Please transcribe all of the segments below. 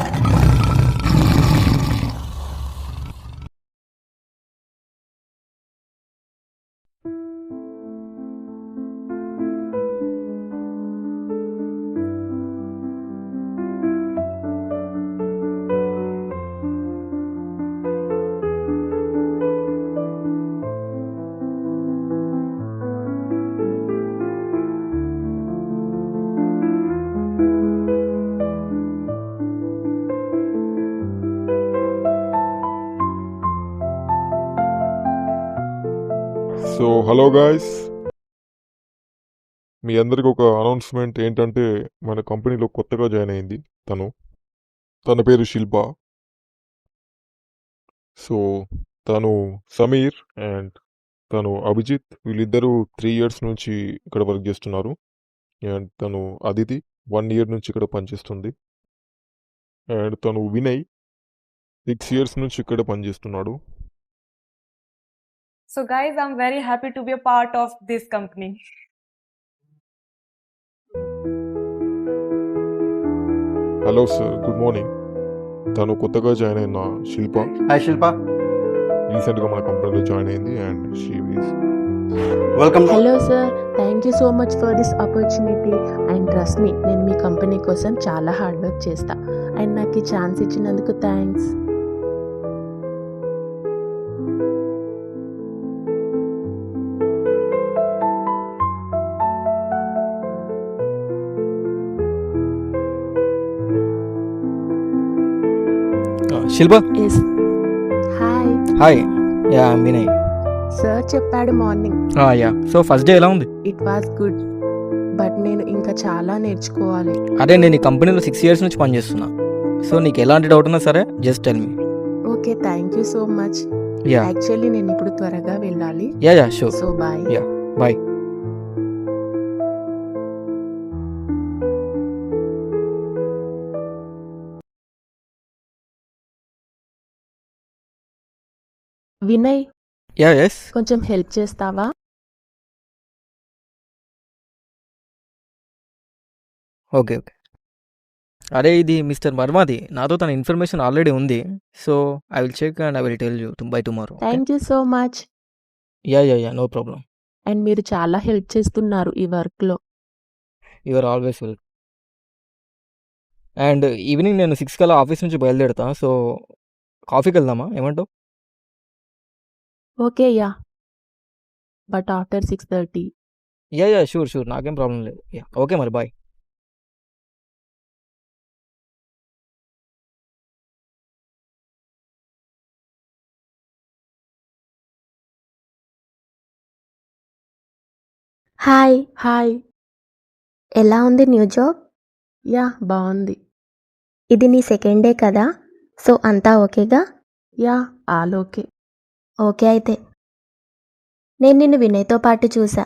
Bye. Hello guys. మీ అందరికి ఒక announcement ఏంటంటే మన కంపెనీలో కొత్తగా జాయిన్ అయింది తను. తన పేరు శిల్ప. సో తను సమీర్ అండ్ తను అభిజిత్ వీళ్ళిద్దరూ త్రీ ఇయర్స్ నుంచి ఇక్కడ వర్క్ చేస్తున్నారు. అండ్ తను అదితి వన్ ఇయర్ నుంచి ఇక్కడ పనిచేస్తుంది. అండ్ తను వినయ్ సిక్స్ ఇయర్స్ నుంచి ఇక్కడ పనిచేస్తున్నాడు. So, guys, I'm very happy to be a part of this company. Hello sir good morning తను కొత్తగా జాయిన్ అయిన శిల్ప. హాయ్ శిల్ప. రీసెంట్గా మన కంపెనీలో జాయిన్ అయింది and she is welcome hello sir thank you so much for this opportunity and trust me నేను మీ company కోసం చాలా హార్డ్ వర్క్ చేస్తా. అండ్ నాకు ఈ ఛాన్స్ ఇచ్చినందుకు thanks Shilpa? Hi hi yeah Vinay sir చెప్పాడు morning yeah so first day ఎలా ఉంది? ఇట్ వాస్ గుడ్ బట్ నేను ఇంకా చాలా నేర్చుకోవాలి. అదే నేను ఈ కంపెనీలో సిక్స్ ఇయర్స్ నుంచి పనిచేస్తున్నా సో నీకు ఎలాంటి డౌట్ ఉన్నా సరే just tell me okay thank you so much yeah actually నేను ఇప్పుడు త్వరగా వెళ్ళాలి. Yeah yeah sure so bye Yeah. Bye Vinay yeah yes కొంచెం హెల్ప్ చేస్తావా? Okay okay. అరే ఇది మిస్టర్ వర్మాది నాతో తన ఇన్ఫర్మేషన్ ఆల్రెడీ ఉంది. So I will check and I will tell you by tomorrow thank you so much. Yeah yeah yeah no problem and మీరు చాలా హెల్ప్ చేస్తున్నారు ఈ వర్క్లో. You are always well. And evening నేను సిక్స్ కల్లా office నుంచి బయలుదేరుతా. సో కాఫీకి వెళ్దామా? ఏమంటావు? Okay yeah but after six thirty yeah yeah sure sure నాకేం ప్రాబ్లం లేదు. యా ఓకే మరి బాయ్ హాయ్ హాయ్ ఎలా ఉంది న్యూ జాబ్? యా బాగుంది. ఇది నీ సెకండ్ డే కదా? సో అంతా ఓకేగా యా ఆల్ ఓకే ఓకే అయితే. నేను నిన్ను వినయ్తో పాటు చూసా.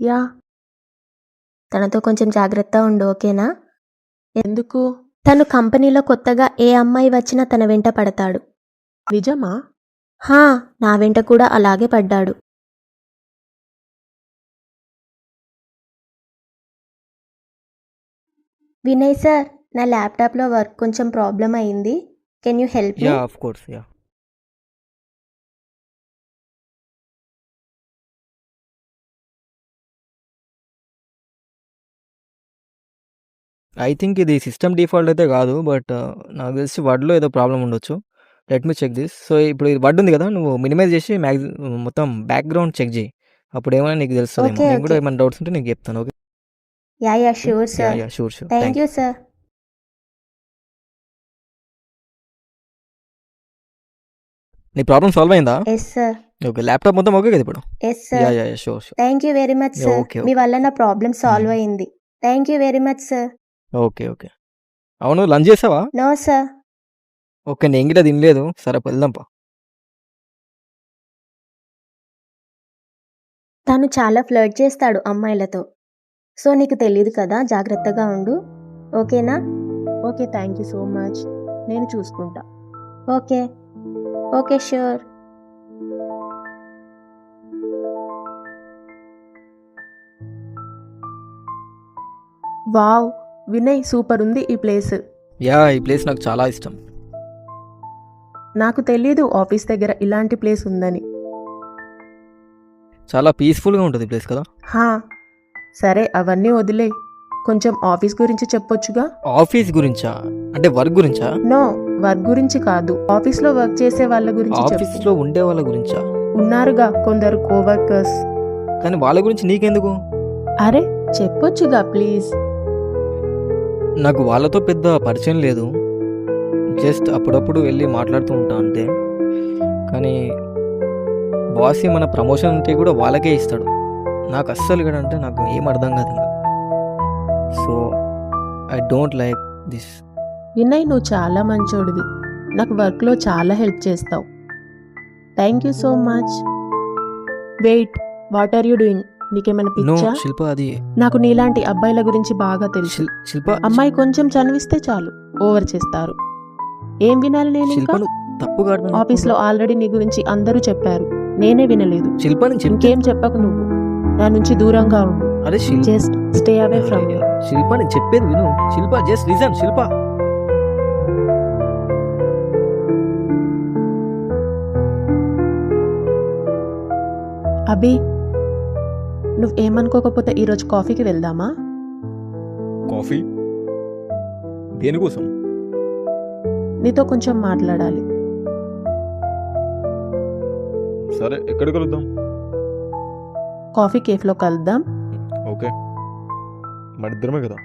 యా. తనతో కొంచెం జాగ్రత్తగా ఉండు ఓకేనా? ఎందుకు? తను కంపెనీలో కొత్తగా ఏ అమ్మాయి వచ్చినా తన వెంట పడతాడు. నిజమా? హా నా వెంట కూడా అలాగే పడ్డాడు. వినయ్ సార్ నా ల్యాప్టాప్లో వర్క్ కొంచెం ప్రాబ్లం అయింది. Can you help yeah of course yeah. I think ఇది సిస్టమ్ డిఫాల్ట్ అయితే కాదు బట్ నాకు తెలిసి వర్డ్లో ఏదో ప్రాబ్లం ఉండొచ్చు. Let me check this so ఇప్పుడు ఇది వర్డ్ ఉంది కదా నువ్వు మినిమైజ్ చేసి మ్యాక్సి మొత్తం బ్యాక్గ్రౌండ్ చెక్ చేయి. అప్పుడు ఏమైనా నీకు తెలుస్తుంది నేను కూడా. ఏమైనా డౌట్స్ ఉంటే నీకు చెప్తాను okay yeah yeah sure sir yeah sure sure thank you sir నీ ప్రాబ్లం సాల్వ్ అయిందా? ఎస్ సార్ ఓకే ల్యాప్టాప్ మొత్తం ఓకే కదా ఇప్పుడు? Yes yeah sir yeah yeah sure sure thank you very much sir మీ. వల్ల నా ప్రాబ్లం సాల్వ్ Mhm. అయింది. Thank you very much sir okay okay. అవును lunch చేసావా? No sir. ఓకే నేను కూడా తినలేదు. సరే వెళ్దాంపా తను చాలా ఫ్లర్ట్ చేస్తాడు అమ్మాయిలతో. సో నీకు తెలియదు కదా జాగ్రత్తగా ఉండు. ఓకేనా? Okay thank you so much. నేను చూసుకుంటా. Okay. Okay sure. Wow. Vinay super ఉంది ఈ ప్లేస్. యా ఈ ప్లేస్ నాకు చాలా ఇష్టం. నాకు తెలీదు ఆఫీస్ దగ్గర ఇలాంటి ప్లేస్ ఉందని. చాలా పీస్ఫుల్గా ఉంటుంది ప్లేస్ కదా? హా సరే అవన్నీ వదిలే కొంచెం ఆఫీస్ గురించి చెప్పొచ్చుగా? ఆఫీస్ గురించా? అంటే వర్క్ గురించా? నో వర్క్ గురించి కాదు. ఆఫీస్లో వర్క్ చేసే వాళ్ళ గురించి చెప్పు. ఆఫీస్లో ఉండే వాళ్ళ గురించా? ఉన్నారుగా కొందరు కోవర్కర్స్. కానీ వాళ్ళ గురించి నీకెందుకు? అరే చెప్పొచ్చుగా ప్లీజ్. నాకు వాళ్ళతో పెద్ద పరిచయం లేదు. జస్ట్ అప్పుడప్పుడు వెళ్ళి మాట్లాడుతూ ఉంటా అంతే. కానీ బాస్ మన ప్రమోషన్కి కూడా వాళ్ళకే ఇస్తాడు. నాకు అస్సలు ఇక్కడ అంటే నాకు ఏం అర్థం కాదు ఇంకా. So I don't like this. Vinay నువ్వు చాలా మంచోడివి. నాకు వర్క్లో చాలా హెల్ప్ చేస్తావు. Thank you so much. Wait what are you doing? నీకేమైనా పిచ్చా? శిల్ప అది నాకు నీలాంటి అబ్బాయిల గురించి బాగా తెలుసు. శిల్- శిల్ప అమ్మాయి కొంచెం చనివిస్తే చాలు. ఓవర్ చేస్తారు. ఏం వినాలి నేను ఇంకా? తప్పుగా అర్థం ఆఫీస్లో ఆల్రెడీ నీ గురించి అందరూ చెప్పారు. నేనే వినలేదు. శిల్పని చెప్పి ఇంకేం చెప్పకు నువ్వు. నా నుంచి దూరంగా ఉండు. అరే Shilpa just stay away from me Shilpa నేను చెప్పేది విను. శిల్ప జస్ట్ రీజన్ శిల్ప. అభి నువ్వు ఏమనుకోకపోతే ఈరోజు కాఫీకి వెళ్దామా? కాఫీ? దేనికోసం? నీతో కొంచెం మాట్లాడాలి. సరే ఎక్కడ కలుద్దాం? కాఫీ కేఫ్లో కలుద్దాం. ఓకే. మన ఇద్దరమే కదా?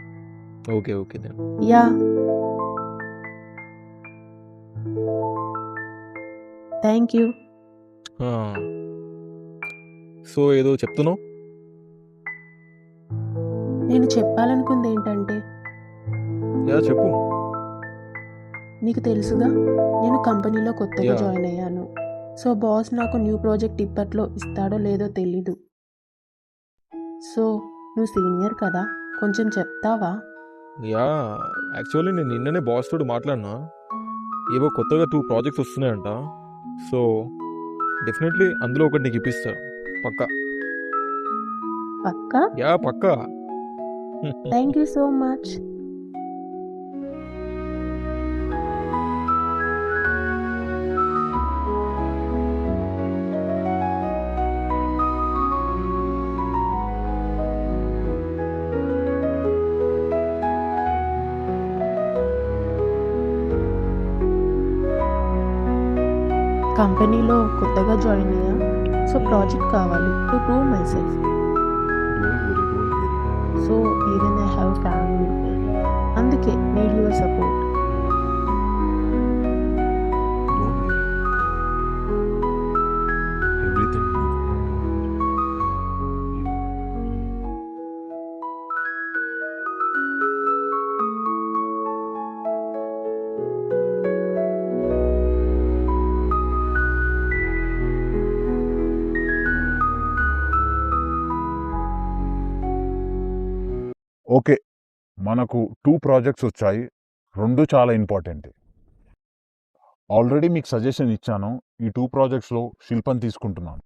Okay okay yeah. Thank you. So ఏదో చెప్తున్నావు? నేను చెప్పాలనుకుంది ఏంటంటే? యా చెప్పు. నీకు తెలుసుగా నేను కంపెనీలో కొత్తగా. జాయిన్ అయ్యాను. సో బాస్ నాకు న్యూ ప్రాజెక్ట్ ఇప్పట్లో ఇస్తాడో లేదో తెలీదు. సో నువ్వు సీనియర్ కదా కొంచెం చెప్తావా? యా యాక్చువల్లీ నేను నిన్ననే బాస్ తోటి మాట్లాడినా. ఏవో కొత్తగా టూ ప్రాజెక్ట్స్ వస్తున్నాయంట. సో డెఫినెట్లీ అందులో ఒకటి నీకు ఇప్పిస్తా. పక్కా. పక్కా? యా పక్కా. థ్యాంక్ యూ సో మచ్ కంపెనీలో కొత్తగా జాయిన్ అయ్యా సో ప్రాజెక్ట్ కావాలి to prove myself so ఏదైనా హ్యావ్ ఫ్యామిలీ అందుకే నీడ్ యువర్ సపోర్ట్ మనకు టూ ప్రాజెక్ట్స్ వచ్చాయి. రెండు చాలా ఇంపార్టెంట్ ఆల్రెడీ మీకు సజెషన్ ఇచ్చాను. ఈ టూ ప్రాజెక్ట్స్లో శిల్పం తీసుకుంటున్నాను.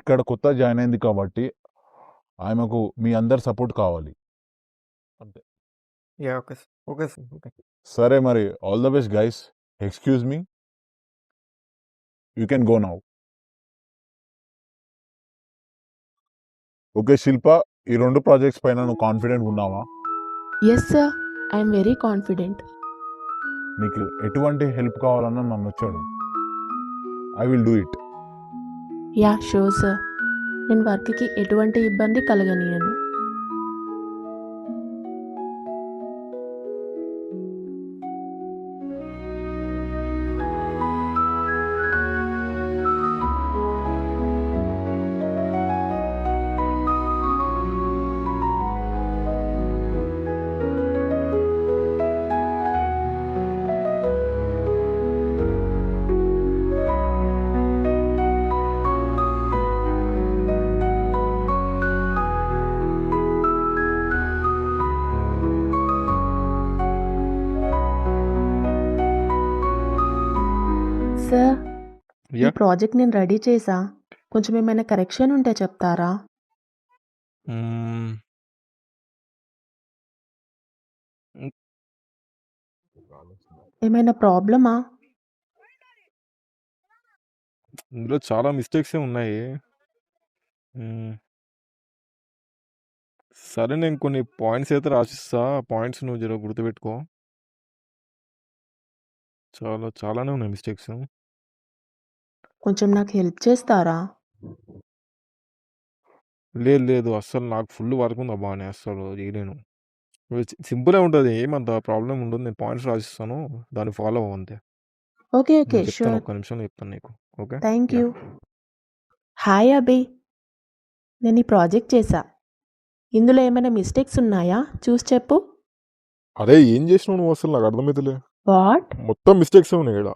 ఇక్కడ కొత్త జాయిన్ అయింది కాబట్టి ఆమెకు మీ అందరి సపోర్ట్ కావాలి. సరే మరి all the best guys excuse me you can go now okay Shilpa. ఈ రెండు ప్రాజెక్ట్స్ పైన నువ్వు కాన్ఫిడెంట్ ఉన్నావా? Yes sir I'm very confident నీకు ఎటువంటి హెల్ప్ కావాలన్నా నన్ను వచ్చాడు. I will do it yeah sure sir నేను వర్క్కి ఎటువంటి ఇబ్బంది కలగనీయను. ప్రాజెక్ట్ నేను రెడీ చేసా కొంచెం ఏమైనా కరెక్షన్ ఉంటే చెప్తారా ఏమైనా ప్రాబ్లమా ఇందులో చాలా మిస్టేక్సే ఉన్నాయి. సరే నేను కొన్ని పాయింట్స్ అయితే రాసిస్తా. ఆ పాయింట్స్ నువ్వు జర గుర్తుపెట్టుకో. చాలా చాలానే ఉన్నాయి మిస్టేక్స్. కొంచెం నాకు హెల్ప్ చేస్తారా లేదు లేదు. అస్సలు నాకు ఫుల్ వర్క్ ఉందబ్బా! నేను అస్సలు చేయలేను. సింపులే ఉంటది. ఏమంత ప్రాబ్లమ్ ఉండదు. నేను పాయింట్స్ రాసిస్తాను. దాన్ని ఫాలో అవ్వు అంతే. ఓకే ఓకే నేను చెప్తాను. షూర్ ఒక్క నిమిషంలో చెప్తాను నీకు. Okay. Thank! You hi Abhi నేను ఈ ప్రాజెక్ట్ చేశా ఇందులో ఏమైనా మిస్టేక్స్ ఉన్నాయా చూసి చెప్పు అరే ఏం చేసినావు నువ్వు అసలు నాకు అర్థమైతలే. వాట్ మొత్తం మిస్టేక్సే ఉన్నాయి ఈడ.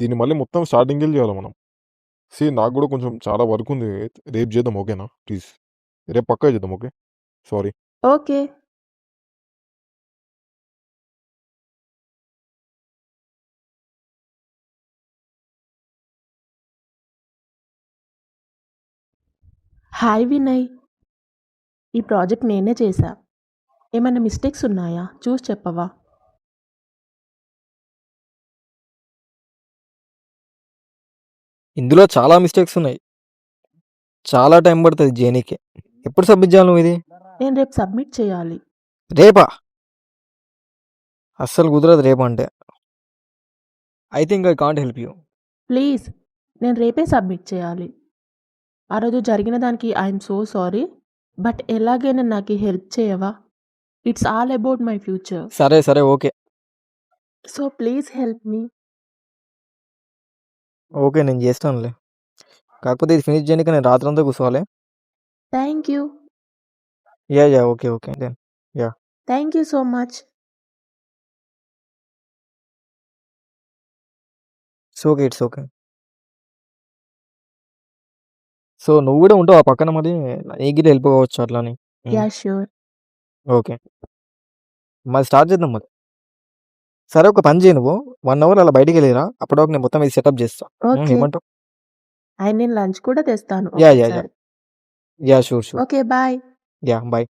దీన్ని మళ్ళీ మొత్తం స్టార్టింగ్ చేయాలి మనం. సీ నాకు కూడా కొంచెం చాలా వర్క్ ఉంది. రేపు చేద్దాం ఓకేనా? ప్లీజ్. రేపు పక్కా చేద్దాం okay. Sorry. Okay hi Vinay ఈ ప్రాజెక్ట్ నేనే చేశా ఏమైనా మిస్టేక్స్ ఉన్నాయా చూసి చెప్పవా ఇందులో చాలా మిస్టేక్స్ ఉన్నాయి. చాలా టైం పడతది జేయనీకి. ఎప్పుడు సబ్మిట్ చేయాలి నువ్వు ఇది? నేను రేపు సబ్మిట్ చేయాలి రేపా? అస్సలు కుదరదు రేపంటే. I think I can't help you. Please నేను రేపే సబ్మిట్ చేయాలి ఆ రోజు జరిగిన దానికి ఐఎమ్ సో సారీ బట్ ఎలాగైనా నాకు హెల్ప్ చేయవా it's all about my future సరే సరే okay. So please help me okay నేను చేస్తానులే. కాకపోతే ఇది ఫినిష్ చేయనీకి నేను రాత్రంతా కూర్చోవాలి. Thank you yeah! Yeah! Okay. Okay. Done. Yeah! Thank you so much it's okay. It's okay. So నువ్వు కూడా ఉంటావా పక్కన మరి? నీకు గిట్ల హెల్ప్ కావచ్చు అట్లా అని. యా. Sure okay. మరి స్టార్ట్ చేద్దాం మరి. సరే ఒక పని చెయ్యి నువ్వు. 1 అవర్ అలా బయటికెళ్ళిరా. అప్పటివరకు నేను మొత్తం ఇది సెటప్ చేస్తా. హ్మ్. ఓకే ఏమంటావు? అండ్ నేను లంచ్ కూడా తెస్తాను యాహ్! యాహ్! యాహ్! ఒకేసారి yeah! Sure. Sure. Okay bye yeah! Bye.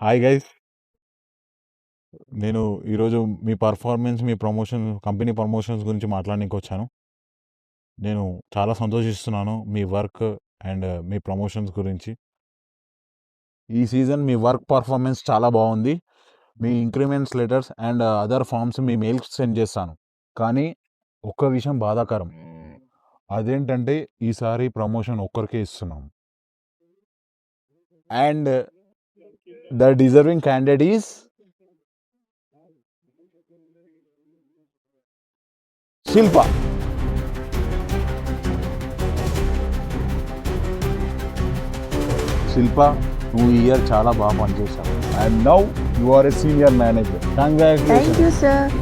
Hi guys. నేను ఈరోజు మీ పర్ఫార్మెన్స్, మీ ప్రమోషన్ కంపెనీ ప్రమోషన్స్ గురించి మాట్లాడనీకొచ్చాను. నేను చాలా సంతోషిస్తున్నాను మీ వర్క్ అండ్ మీ ప్రమోషన్స్ గురించి. ఈ సీజన్ మీ వర్క్ పర్ఫార్మెన్స్ చాలా బాగుంది. మీ increments letters and other forms మీ మెయిల్‌కి సెండ్ చేస్తాను. కానీ ఒక్క విషయం బాధాకరం. అదేంటంటే ఈసారి ప్రమోషన్ ఒక్కరికే ఇస్తున్నాం. And the deserving candidate is Shilpa. Shilpa నువ్వు ఈ ఇయర్ చాలా బాగా పనిచేశావు. And now you are a senior manager. Thank congratulations. You sir